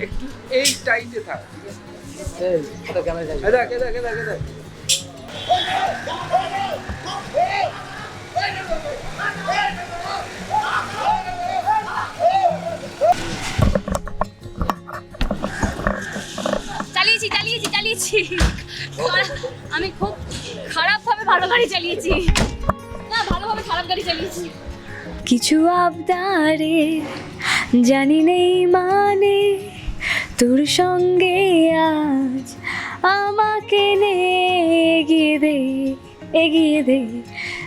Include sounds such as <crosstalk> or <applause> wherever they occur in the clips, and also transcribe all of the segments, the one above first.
একটু এই টাইটে থাক। চালিয়েছি চালিয়েছি চালিয়েছি। খারাপ- আমি খুব খারাপভাবে ভালো গাড়ি চালিয়েছি। না ভালোভাবে খারাপ গাড়ি চালিয়েছি। কিছু আবদারে জানি নেই মানে তোর সঙ্গে আজ আমাকে নে এগিয়ে দে এগিয়ে দে,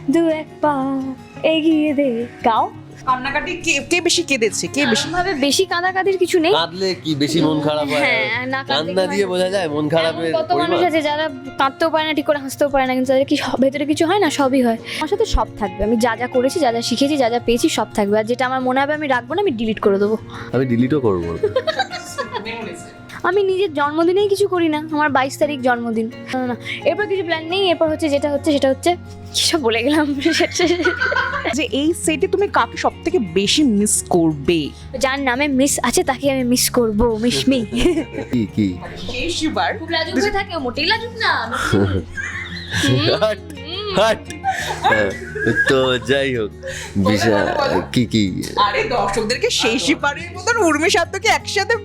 দু এক পা এগিয়ে দে। গাও। কান্নাকাটি কে কে বেশি কেঁদেছে? কে বেশি? ভাবে বেশি কাঁদাকাদির কিছু নেই। কাঁদলে কি বেশি মন খারাপ হয়? হ্যাঁ, না কান্না দিয়ে বোঝা যায় মন খারাপের এমন কত মানুষ আছে যারা কাঁদতেও পারে না ঠিক করে হাসতেও পারে না কিন্তু তাদের কি সব- ভেতরে কিছু হয় না? সবই হয়। আমার সাথে সব থাকবে। আমি যা যা করেছি যা যা শিখেছি যা যা পেয়েছি সব থাকবে। আর যেটা আমার মনে হবে আমি রাখব না আমি ডিলিট করে দেবো। আমি ডিলিটও করব। <laughs> আমি নিজের জন্মদিনেই কিছু করি না আমার বাইশ তারিখ জন্মদিন। না। এরপর কিছু প্ল্যান নেই এরপর হচ্ছে যেটা হচ্ছে সেটা হচ্ছে কী সব বলে গেলাম। <laughs> যে এই সেটে তুমি কাকে সব থেকে বেশি মিস করবে? যার নামে মিস আছে তাকে আমি মিস করব মিসমি কি কি? শেষবার। খুব লাজুক হয়ে থাকে মোটেই লাজুক না। হাট হাট। হ্যাঁ, তো যাই হোক বিশাল কি কি? আরে দর্শকদেরকে শেষবারের মতন উর্মি সাত্তকে একসাথে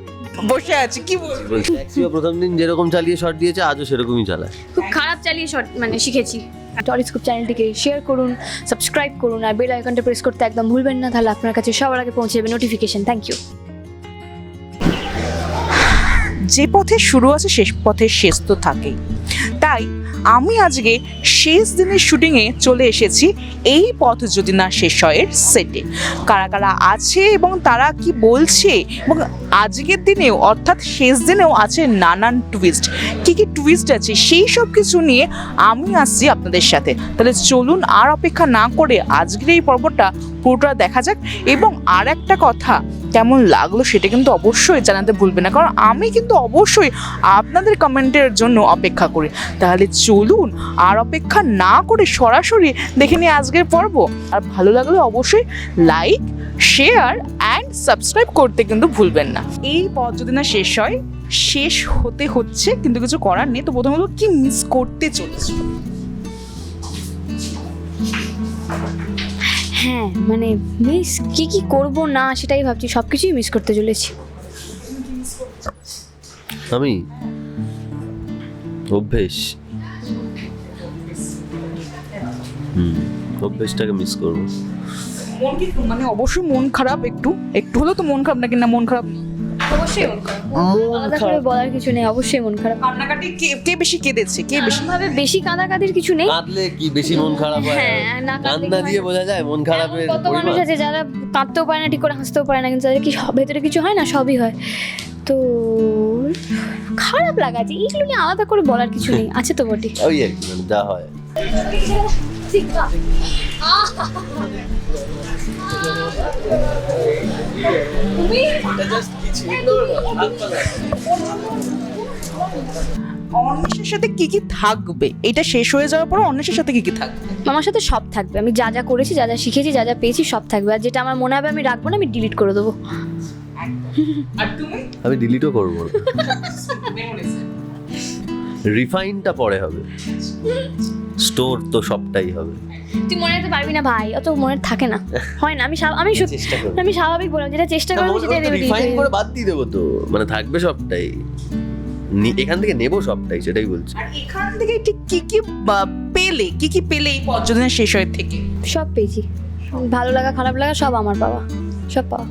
বসে আছে কি বলব? ট্যাক্সিও প্রথম দিন যেরকম চালিয়ে শর্ট দিয়েছে আজও সেরকমই চালায়। খুব খারাপ চালিয়ে শর্ট মানে শিখেছি। টরিস্কোপ চ্যানেলটিকে শেয়ার করুন সাবস্ক্রাইব করুন আর বেল আইকনটা প্রেস করতে একদম ভুলবেন না তাহলে আপনার কাছে সবার আগে পৌঁছে যাবে নোটিফিকেশন থ্যাংক ইউ যে পথে শুরু আছে শেষ পথে শেষ তো থাকেই। তাই আমি আজকে শেষ দিনের শুটিংয়ে চলে এসেছি এই পথ যদি না শেষ হয় এর সেটে কারা কারা আছে এবং তারা কি বলছে? এবং আজকের দিনেও অর্থাৎ শেষ দিনেও আছে নানান টুইস্ট কি কি টুইস্ট আছে সেই সব কিছু নিয়ে আমি আসছি আপনাদের সাথে। তাহলে চলুন আর অপেক্ষা না করে আজকের এই পর্বটা পুরোটা দেখা যাক। এবং আর একটা কথা কেমন লাগল সেটা কিন্তু অবশ্যই জানাতে ভুলবে না। কারণ আমি কিন্তু অবশ্যই আপনাদের কমেন্টের জন্য অপেক্ষা করি। তাহলে চলুন আর অপেক্ষা না করে সরাসরি দেখে নিই আজকের পর্ব। আর ভালো লাগলে অবশ্যই লাইক, শেয়ার অ্যান্ড সাবস্ক্রাইব করতে কিন্তু ভুলবেন না। এই পথ যদি না শেষ হয়, শেষ হতে হচ্ছে, কিন্তু কিছু করার নেই, তো প্রথমত কি মিস করতে চলেছে? হ্যাঁ মানে মিস কি কি করব না সেটাই ভাবছি সব কিছুই মিস করতে চলেছি। আমি অভ্যেস। হুম অভ্যেসটাকে মিস করব। মন কি মানে অবশ্যই মন খারাপ একটু। একটু হলেও তো মন খারাপ নাকি না মন খারাপ? অবশ্যই মন খারাপ। আলাদা করে বলার কিছু নেই অবশ্যই মন খারাপ। কান্নাকাটি কে কে বেশি কেঁদেছে? কে বেশি? ভাবে বেশি কাঁদাকাদির কিছু নেই। কাঁদলে কি বেশি মন খারাপ হয়? হ্যাঁ, না কান্না দিয়ে বোঝা যায় মন খারাপের কত মানুষ আছে যারা কাঁদতেও পারে না ঠিক করে হাসতেও পারে না কিন্তু তাদের কি সব- ভেতরে কিছু হয় না? সবই হয়। তো খারাপ লাগা আছে এইগুলো নিয়ে আলাদা করে বলার কিছু নেই। <laughs> আছে তো বটে। ওই আর কি মানে যা হয়। অন্বেষের সাথে কি কি থাকবে? এটা শেষ হয়ে যাওয়ার পর অন্বেষের সাথে কি কি থাকবে? আমার সাথে সব থাকবে। আমি যা যা করেছি যা যা শিখেছি যা যা পেয়েছি সব থাকবে। আর যেটা আমার মনে হবে আমি রাখব না আমি ডিলিট করে দেবো। আর তুমি? আমি ডিলিটও করব রিফাইনটা <laughs> পরে হবে। স্টোর তো সবটাই হবে। তুই মনে রাখতে পারবি না ভাই অত মনে থাকে না। হয় না আমি আমি আমি স্বাভাবিক বললাম যেটা চেষ্টা করব সেটাই দেবে রিফাইন করে বাদ দিয়ে দেবো তো। মানে থাকবে সবটাই। এখান থেকে নেব সবটাই সেটাই বলছি। আর এখান থেকে ঠিক কি কি পেলে কি কি পেলে এই পর্যটনের শেষ হয়ে থেকে? সব পেয়েছি। ভালো লাগা খারাপ লাগা সব আমার পাওয়া সব পাওয়া।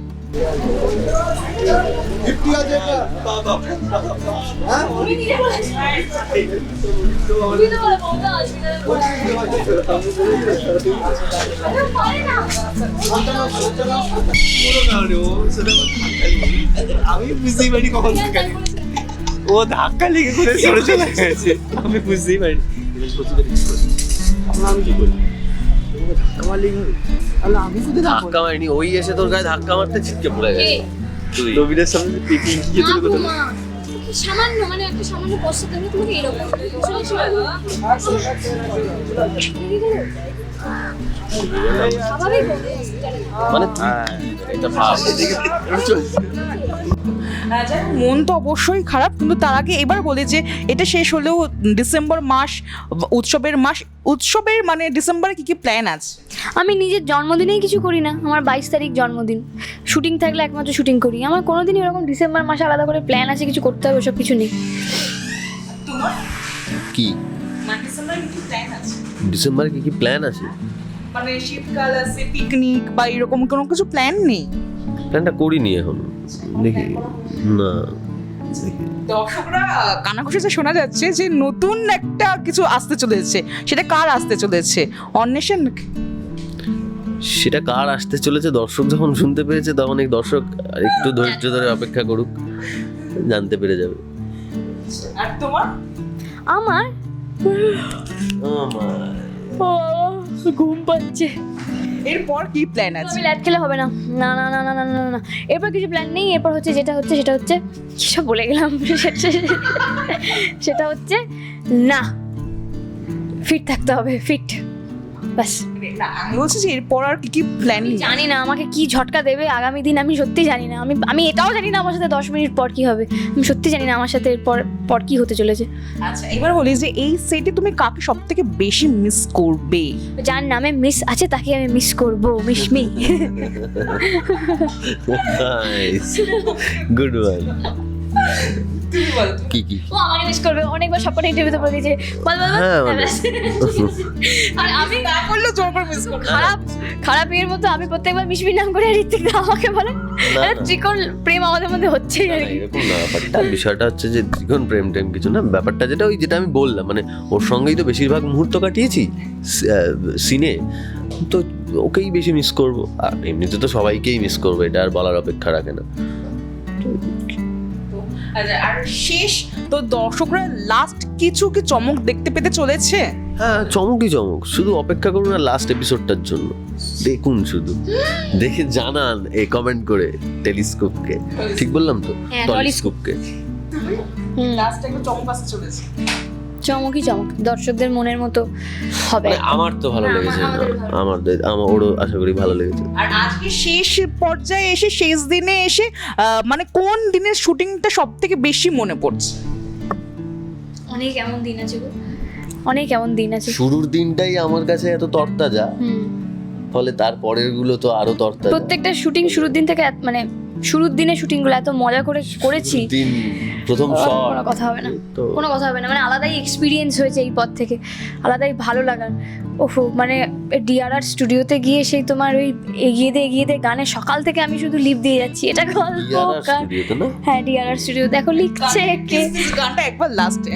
আমি বুঝতেই পারি কখন ও ধাক্কা লেগে করে সরে চলে গেছে। আমি বুঝতেই পারিনি। আমি কি করি ধাক্কা মারলেই হবে ধাক্কা মারিনি ওই এসে তোর গায়ে ধাক্কা মারতে ছিটকে পড়ে গেছে। তুই। নবীনের সামনে পিপি কি তুমি কোথায় সামান্য মানে একটা সামান্য কষ্ট তুমি তোমাকে এরকম মানে হ্যাঁ। এটা ভাব। চলছে মন তো অবশ্যই খারাপ কিন্তু তার আগে এবার বলে যে এটা শেষ হলেও ডিসেম্বর মাস উৎসবের মাস উৎসবের মানে ডিসেম্বরে কি কি প্ল্যান আছে? আমি নিজের জন্মদিনেই কিছু করি না আমার বাইশ তারিখ জন্মদিন। শুটিং থাকলে একমাত্র শুটিং করি আমার কোনোদিনই এরকম ডিসেম্বর মাসে আলাদা করে প্ল্যান আছে কিছু করতে হবে ওসব কিছু নেই। কি? মানে কি কি প্ল্যান ডিসেম্বরে কি কি প্ল্যান আছে? মানে শীতকাল আছে পিকনিক বা এরকম কোনো কিছু প্ল্যান নেই? প্ল্যানটা করিনি এখন। দেখি। না। দেখি দর্শকরা কানাঘুষিতে শোনা যাচ্ছে যে নতুন একটা কিছু আসতে চলেছে। সেটা কার আসতে চলেছে? অন্বেষণ সেটা কার আসতে চলেছে? দর্শক যখন শুনতে পেরেছে তখন এই দর্শক আর একটু ধৈর্য ধরে অপেক্ষা করুক জানতে পেরে যাবে। আর তোমার? আমার? আমার। ও, ঘুম পাচ্ছে। এরপর কি প্ল্যান আছে? ল্যাট খেলে হবে না। না না না না না না না। এরপর কিছু প্ল্যান নেই, এরপর হচ্ছে যেটা হচ্ছে, সেটা হচ্ছে, কী সব বলে গেলাম? <laughs> সেটা হচ্ছে, না। ফিট থাকতে হবে ফিট না আমি বলছি যে এরপর আর কি কি প্ল্যান জানি না আমাকে কি ঝটকা দেবে আগামী দিন আমি সত্যি জানি না। আমি আমি এটাও জানি না আমার সাথে দশ মিনিট পর কি হবে। আমি সত্যি জানি না আমার সাথে এরপর পর কি হতে চলেছে। আচ্ছা এবার বলি যে এই সেটে তুমি কাকে সব থেকে বেশি মিস করবে? যার নামে মিস আছে তাকে আমি মিস করব। মিসমি গুড ওয়ান তুমি বলো কি কি? ও আমাকে মিস করবে অনেকবার সবকটা ইন্টারভিউতে বলে দিয়েছে। বল বল বল। হ্যাঁ। আর আমি না বললেও জোর করে মিস করবে। খারাপ খারাপ এর মতো আমি প্রত্যেকবার নাম করে ঋত্বিক দা আমাকে বলে। ত্রিকোণ প্রেম আমাদের মধ্যে হচ্ছেই আর না, কি এরকম না ব্যাপারটা বিষয়টা হচ্ছে যে প্রেম টেম কিছু না ব্যাপারটা যেটা ওই যেটা আমি বললাম মানে ওর সঙ্গেই তো বেশিরভাগ মুহূর্ত কাটিয়েছি সিনে তো ওকেই বেশি মিস করব। আর এমনিতে তো সবাইকেই মিস করব এটা আর বলার অপেক্ষা রাখে না। আর শেষ তো দর্শকরা লাস্ট কিছু কি চমক দেখতে পেতে চলেছে? হ্যাঁ চমকই চমক। শুধু অপেক্ষা করুন আর লাস্ট এপিসোডটার জন্য। দেখুন শুধু। দেখে জানান এই কমেন্ট করে টেলিস্কোপকে ঠিক বললাম তো? টেলিস্কোপকে লাস্ট একটা চমক আসতে চলেছে। চমকই চমক দর্শকদের মনের মতো হবে। মানে আমার তো ভালো লেগেছে আমার আমার ওরও আশা করি ভালো লেগেছে। আর আজকে শেষ পর্যায়ে এসে শেষ দিনে এসে মানে কোন দিনের শুটিংটা সব থেকে বেশি মনে পড়ছে? অনেক এমন দিন আছে গো। অনেক এমন দিন আছে। শুরুর দিনটাই আমার কাছে এত তরতাজা। হুম। ফলে তার পরেরগুলো তো আরও তরতাজা। প্রত্যেকটা শুটিং শুরুর দিন থেকে মানে শুরুর দিনে শুটিংগুলো এত মজা করে করেছি। প্রথম কোনো কথা হবে না। তো কোনো কথা হবে না। মানে আলাদাই এক্সপিরিয়েন্স হয়েছে এই পথ থেকে। আলাদাই ভালো লাগার। ওহো মানে ডিআরআর স্টুডিওতে গিয়ে সেই তোমার ওই এগিয়ে দে এগিয়ে দে গানে সকাল থেকে আমি শুধু লিপ দিয়ে যাচ্ছি। এটা গল্প হ্যাঁ ডিআরআর স্টুডিও দেখো লিখছে কে? গানটা একবার লাস্ট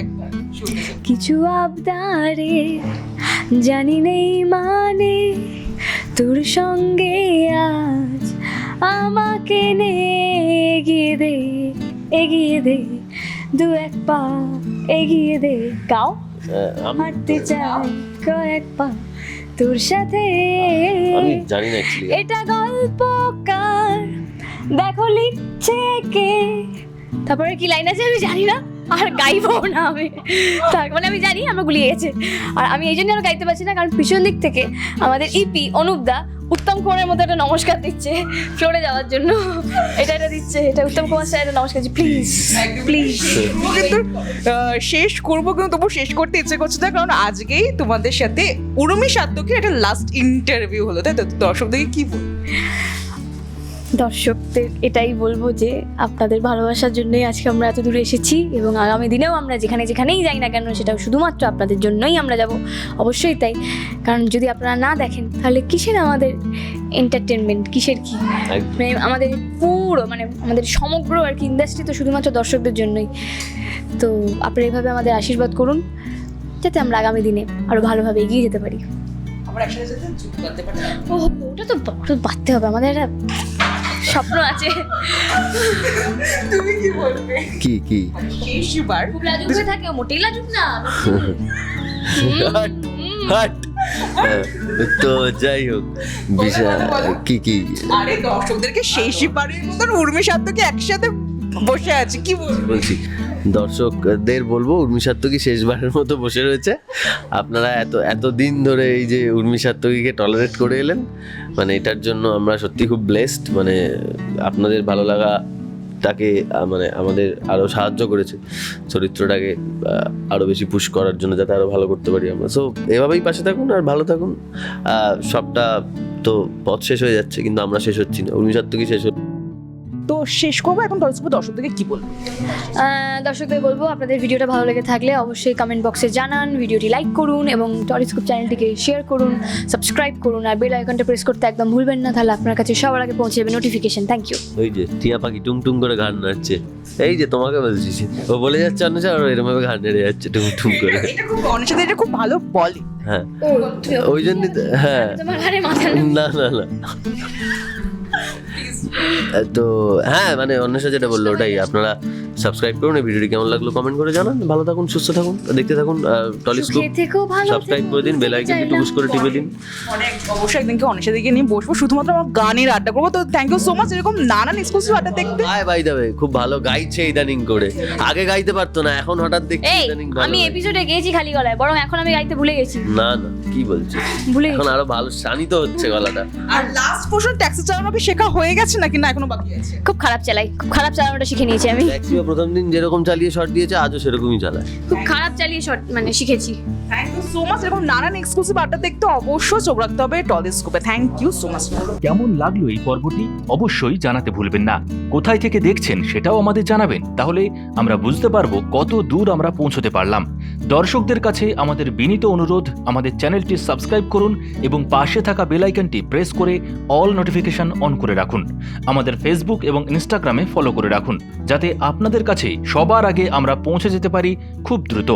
কিছু আবদারে জানি নেই মানে তোর সঙ্গে আজ আমাকে নে এগিয়ে দে এগিয়ে দে দু এক পা এগিয়ে দে। গাও। হ্যাঁ, হাঁটতে চাই কয়েক পা তোর সাথে। এটা গল্পকার দেখো লিখছে কে? তারপরে কি লাইন আছে আমি জানি না আর গাইবো না আমি। তার মানে আমি জানি আমরা গুলিয়ে গেছে। আর আমি এই জন্য আর গাইতে পারছি না কারণ পিছন দিক থেকে আমাদের ইপি অনুপদা উত্তম কুমারের মধ্যে একটা নমস্কার দিচ্ছে ফ্লোরে যাওয়ার জন্য। এটা এটা দিচ্ছে, এটা উত্তম কুমার স্যার একটা নমস্কার দিচ্ছে। প্লিজ প্লিজ কিন্তু শেষ করব কিন্তু তবু শেষ করতে ইচ্ছে করছে না, কারণ আজকেই তোমাদের সাথে উরুমি সাধ্যকে একটা লাস্ট ইন্টারভিউ হলো, তাই তো? দর্শকদেরকে কি বল দর্শকদের এটাই বলব যে আপনাদের ভালোবাসার জন্যই আজকে আমরা এত দূরে এসেছি এবং আগামী দিনেও আমরা যেখানে যেখানেই যাই না কেন সেটা শুধুমাত্র আপনাদের জন্যই আমরা যাব। অবশ্যই তাই। কারণ যদি আপনারা না দেখেন তাহলে কিসের আমাদের এন্টারটেনমেন্ট কিসের কি। মানে আমাদের পুরো মানে আমাদের সমগ্র আর কি ইন্ডাস্ট্রি তো শুধুমাত্র দর্শকদের জন্যই। তো আপনারা এইভাবে আমাদের আশীর্বাদ করুন যাতে আমরা আগামী দিনে আরও ভালোভাবে এগিয়ে যেতে পারি। আমরা একসাথে ও ওটা তো বাড়তে হবে। আমাদের একটা স্বপ্ন আছে। তুমি কি বলবে? কি কি? শেষবার খুব লাজুক হয়ে থাকে মোটেই লাজুক না। হাট হাট। তো যাই হোক বিশাল কি কি? আরে দর্শকদেরকে শেষবারের মতন উর্মি সাধ্যকে একসাথে বসে আছে? কি বলব? বলছি দর্শকদের বলব উর্মি সাত্তকী শেষবারের মতো বসে রয়েছে। আপনারা এত এত দিন ধরে এই যে উর্মি সাত্তকীকে টলারেট করে এলেন মানে এটার জন্য আমরা সত্যি খুব ব্লেসড মানে আপনাদের ভালো লাগা আহ, মানে আমাদের আরও সাহায্য করেছে। চরিত্রটাকে আরও বেশি পুশ করার জন্য যাতে আরও ভালো করতে পারি আমরা। সো এভাবেই পাশে থাকুন আর ভালো থাকুন। সবটা তো পথ শেষ হয়ে যাচ্ছে কিন্তু আমরা শেষ হচ্ছি না। উর্মিষার তো কি শেষ হচ্ছে। তো শেষ করব এখন টলিস্কোপে দর্শকদেরকে কি বলব? দর্শকদের বলব আপনাদের ভিডিওটা ভালো লেগে থাকলে অবশ্যই কমেন্ট বক্সে জানান ভিডিওটি লাইক করুন এবং টলিস্কোপ চ্যানেলটিকে শেয়ার করুন সাবস্ক্রাইব করুন আর বেল আইকনটা প্রেস করতে একদম ভুলবেন না তাহলে আপনার কাছে সবার আগে পৌঁছে যাবে নোটিফিকেশন থ্যাংক ইউ ওই যে টিয়া পাখি টুং টুং করে গান নাড়ছে। এই যে তোমাকে বলছি ও বলে যাচ্ছে অন্য আর এরকম ভাবে ঘাড় নেড়ে যাচ্ছে টুং টুং করে। এটা খুব অনেক এটা খুব ভালো বলে। হ্যাঁ। ওই জন্য হ্যাঁ। না না না। তো হ্যাঁ মানে অন্বেষা যেটা বলল ওটাই। আপনারা সাবস্ক্রাইব করুন এই ভিডিওটি কেমন লাগল কমেন্ট করে জানান। ভালো থাকুন সুস্থ থাকুন দেখতে থাকুন থেকেও ভালো সাবস্ক্রাইব করে দিন বেল আইকনটি টুকুস করে টিপে দিন। অনেক অবশ্যই একদিনকে অনেক দিকে নিয়ে বসবো। শুধুমাত্র আমার গানের আড্ডা করব। তো থ্যাংক ইউ সো মাচ এরকম নানান এক্সক্লুসিভ আড্ডা দেখতে। হাই বাই দেবে খুব ভালো গাইছে ইদানিং করে। আগে গাইতে পারতো না এখন হঠাৎ দেখছি ইদানিং ভালো আমি এপিসোডে গেছি খালি গলায় বরং এখন আমি গাইতে ভুলে গেছি। না না কি বলছিস ভুলে এখন আরও ভালো শানিত হচ্ছে গলাটা। আর লাস্ট প্রশ্ন ট্যাক্সি চালানো কি শেখা হয়ে গেছে? নাকি? না এখনও বাকি আছে। খুব খারাপ চালাই। খুব খারাপ চালানোটা শিখে নিয়েছি আমি। ট্যাক্সিও প্রথম দিন যেরকম চালিয়ে শট দিয়েছে আজও সেরকমই চালায়। খুব খারাপ চালিয়ে শট মানে শিখেছি। থ্যাংক ইউ সো মাচ এরকম নানান এক্সক্লুসিভ আড্ডা দেখতে অবশ্যই চোখ রাখতে হবে টলিস্কোপে। থ্যাংক ইউ সো মাচ কেমন লাগল এই পর্বটি? অবশ্যই জানাতে ভুলবেন না। কোথায় থেকে দেখছেন সেটাও আমাদের জানাবেন। তাহলে আমরা বুঝতে পারব কত দূর আমরা পৌঁছতে পারলাম। দর্শকদের কাছে আমাদের বিনীত অনুরোধ আমাদের চ্যানেলটি সাবস্ক্রাইব করুন এবং পাশে থাকা বেল আইকনটি প্রেস করে অল নোটিফিকেশন অন করে রাখুন। আমাদের ফেসবুক এবং ইনস্টাগ্রামে ফলো করে রাখুন, যাতে আপনাদের কাছে সবার আগে আমরা পৌঁছে যেতে পারি খুব দ্রুত।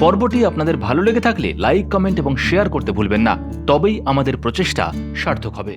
পর্বটি আপনাদের ভালো লেগে থাকলে লাইক কমেন্ট এবং শেয়ার করতে ভুলবেন না। তবেই আমাদের প্রচেষ্টা সার্থক হবে।